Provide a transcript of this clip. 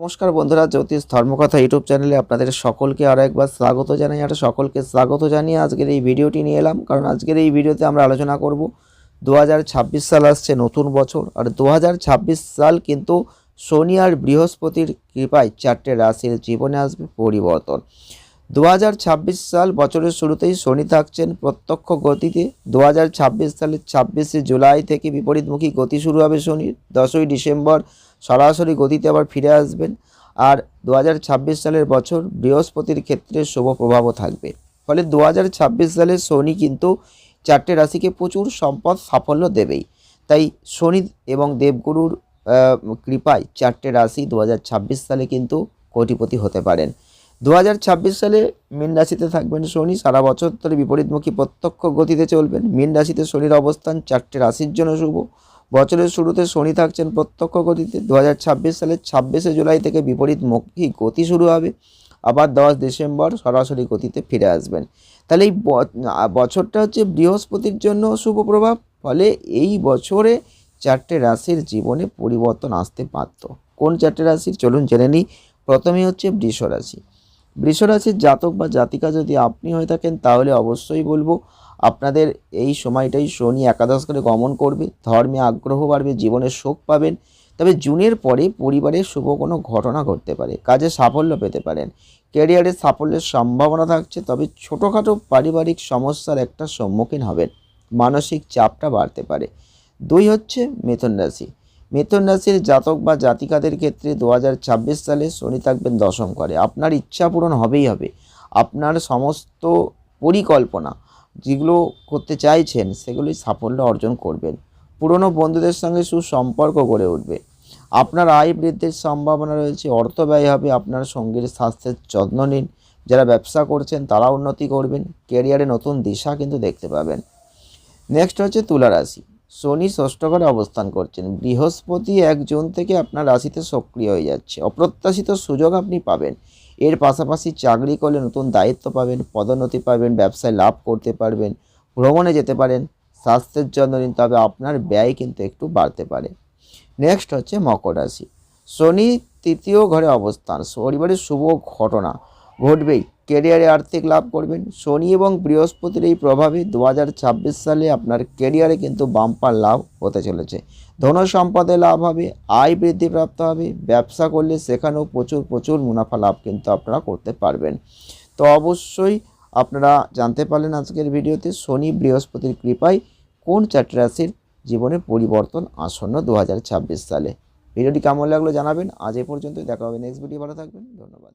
নমস্কার বন্ধুরা, জ্যোতিষ ধর্মকথা ইউটিউব চ্যানেলে আপনাদের সকলকে আরও একবার স্বাগত জানাই আর সকলকে স্বাগত জানিয়ে আজকের এই ভিডিওটি নিয়ে এলাম। কারণ আজকের এই ভিডিওতে আমরা আলোচনা করব, দু হাজার ছাব্বিশ সাল আসছে নতুন বছর আর দু হাজার ছাব্বিশ সাল কিন্তু শনি আর বৃহস্পতির কৃপায় চারটে রাশির জীবনে আসবে পরিবর্তন। দু হাজার ছাব্বিশ সাল বছরের শুরুতেই শনি থাকছেন প্রত্যক্ষ গতিতে। দু হাজার ছাব্বিশ সালের ছাব্বিশে জুলাই থেকে বিপরীতমুখী গতি শুরু হবে শনির। দশই ডিসেম্বর সরাসরি গতিতে আবার ফিরে আসবেন। আর দু হাজার ছাব্বিশ সালের বছর বৃহস্পতির ক্ষেত্রে শুভ প্রভাবও থাকবে। ফলে দু হাজার ছাব্বিশ সালে শনি কিন্তু চারটে রাশিকে প্রচুর সম্পদ সাফল্য দেবেই। তাই শনি এবং দেবগুরুর কৃপায় চারটে রাশি দু হাজার ছাব্বিশ সালে কিন্তু কোটিপতি হতে পারেন। দু হাজার ছাব্বিশ সালে মীন রাশিতে থাকবেন শনি। সারা বছর ধরে বিপরীতমুখী প্রত্যক্ষ গতিতে চলবেন। মীন রাশিতে শনির অবস্থান চারটে রাশির জন্য শুভ। বছরের শুরুতে শনি থাকছেন প্রত্যক্ষ গতিতে। দু সালের ছাব্বিশে জুলাই থেকে বিপরীতমুখী গতি শুরু হবে। আবার দশ ডিসেম্বর সরাসরি গতিতে ফিরে আসবেন। তাহলে এই বছরটা হচ্ছে বৃহস্পতির জন্য শুভ প্রভাব। ফলে এই বছরে চারটে রাশির জীবনে পরিবর্তন আসতে পারত কোন চারটে রাশির? চলুন জেনে নিই। প্রথমে হচ্ছে বৃষ রাশি। বৃষ রাশির জাতক বা জাতিকা যদি আপনি হয়ে থাকেন, তাহলে অবশ্যই বলব আপনাদের এই সময়টাই শনি একাদশ করে গমন করবে। ধর্মে আগ্রহ বাড়বে, জীবনে সুখ পাবেন। তবে জুনের পরে পরিবারের শুভ কোনো ঘটনা ঘটতে পারে, কাজে সাফল্য পেতে পারেন। ক্যারিয়ারে সাফল্যের সম্ভাবনা থাকছে, তবে ছোটোখাটো পারিবারিক সমস্যার একটা সম্মুখীন হবেন। মানসিক চাপটা বাড়তে পারে। দুই হচ্ছে মিথুন রাশি। মিথুন রাশির জাতক বা জাতিকাদের ক্ষেত্রে দু হাজার ছাব্বিশ সালে শনি থাকবেন দশম করে। আপনার ইচ্ছা পূরণ হবেই হবে। আপনার সমস্ত পরিকল্পনা যেগুলো করতে চাইছেন সেগুলি সাফল্য অর্জন করবেন। পুরনো বন্ধুদের সঙ্গে সুসম্পর্ক গড়ে উঠবে। আপনার আয় বৃদ্ধির সম্ভাবনা রয়েছে, অর্থ ব্যয় হবে, আপনার সঙ্গীর স্বাস্থ্যের যত্ন নিন। যারা ব্যবসা করছেন তারা উন্নতি করবেন। ক্যারিয়ারে নতুন দিশা কিন্তু দেখতে পাবেন। নেক্সট হচ্ছে তুলা রাশি। শনি ষষ্ঠ ঘরে অবস্থান করছেন। বৃহস্পতি এক জুন থেকে আপনার রাশিতে সক্রিয় হয়ে যাচ্ছে। অপ্রত্যাশিত সুযোগ আপনি পাবেন। এর পাশাপাশি চাকরি করলে নতুন দায়িত্ব পাবেন, পদোন্নতি পাবেন, ব্যবসায় লাভ করতে পারবেন, ভ্রমণে যেতে পারেন, স্বাস্থ্যের জন্য নিন, তবে আপনার ব্যয় কিন্তু একটু বাড়তে পারে। নেক্সট হচ্ছে মকর রাশি। শনি তৃতীয় ঘরে অবস্থান। পরিবারের শুভ ঘটনা ঘটবেই। ক্যারিয়ারে আর্থিক লাভ করবেন। শনি এবং বৃহস্পতির এই প্রভাবে দু হাজার ছাব্বিশ সালে আপনার কেরিয়ারে কিন্তু বাম্পার লাভ হতে চলেছে। ধন সম্পদে লাভ হবে, আয় বৃদ্ধি প্রাপ্ত হবে, ব্যবসা করলে সেখানেও প্রচুর প্রচুর মুনাফা লাভ কিন্তু আপনারা করতে পারবেন। তো অবশ্যই আপনারা জানতে পারলেন আজকের ভিডিওতে শনি বৃহস্পতির কৃপায় কোন চারটি রাশির জীবনে পরিবর্তন আসন্ন দু হাজার ছাব্বিশ সালে। ভিডিওটি কেমন লাগল জানাবেন। আজ এ পর্যন্ত দেখা হবে নেক্সট ভিডিও ভালো থাকবেন। ধন্যবাদ।